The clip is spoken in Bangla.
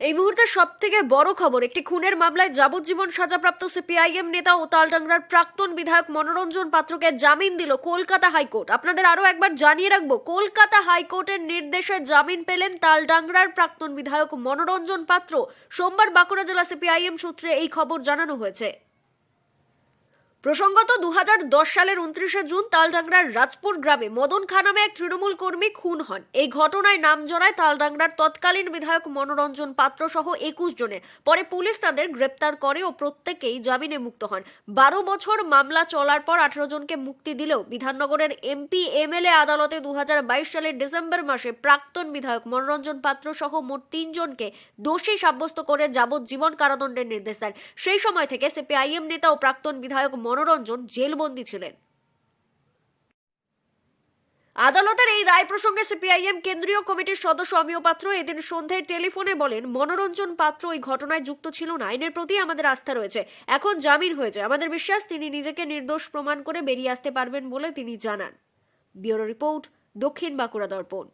এই মুহূর্তে সব থেকে বড় খবর, একটি খুনের মামলায় যাবজ্জীবন সাজাপ্রাপ্ত সিপিআইএম নেতা ও তালডাংরার প্রাক্তন বিধায়ক মনোরঞ্জন পাত্রকে জামিন দিল কলকাতা হাইকোর্ট। আপনাদের আরও একবার জানিয়ে রাখব, কলকাতা হাইকোর্টের নির্দেশে জামিন পেলেন তালডাংরার প্রাক্তন বিধায়ক মনোরঞ্জন পাত্র। সোমবার বাঁকুড়া জেলা সিপিআইএম সূত্রে এই খবর জানানো হয়েছে। প্রসঙ্গত দু হাজার দশ সালের উনত্রিশে জুন তালডাংরার রাজপুর গ্রামে মদন খা নামে এক তৃণমূল কর্মী খুন হন। এই ঘটনায় নাম জড়ায় তালডাংরার তৎকালীন বিধায়ক মনোরঞ্জন পাত্র সহ একুশ জনের। পরে পুলিশ তাদের গ্রেপ্তার করে ও প্রত্যেকেই জামিনে মুক্ত হন। বারো বছর মামলা চলার পর আঠারো জনকে মুক্তি দিলেও বিধাননগরের এমপি, এমএলএ আদালতে দু হাজার বাইশ সালের ডিসেম্বর মাসে প্রাক্তন বিধায়ক মনোরঞ্জন পাত্র সহ মোট তিনজনকে দোষী সাব্যস্ত করে যাবজ্জীবন কারাদণ্ডের নির্দেশ দেন। সেই সময় থেকে সিপিআইএম নেতা ও প্রাক্তন বিধায়ক মনোরঞ্জন জেলবন্দী ছিলেন। আদালতের এই রায় প্রসঙ্গে সিপিআইএম কেন্দ্রীয় কমিটির সদস্য অমিয় পাত্র এদিন সন্ধ্যায় টেলিফোনে বলেন, মনোরঞ্জন পাত্র ওই ঘটনায় যুক্ত ছিল না, আইনের প্রতি আমাদের আস্থা রয়েছে। এখন জামিন হয়েছে আমাদের বিশ্বাস, তিনি নিজেকে নির্দোষ প্রমাণ করে বেরিয়ে আসতে পারবেন বলে তিনি জানান। ব্যুরো রিপোর্ট, দক্ষিণ বাঁকুড়া দর্পণ।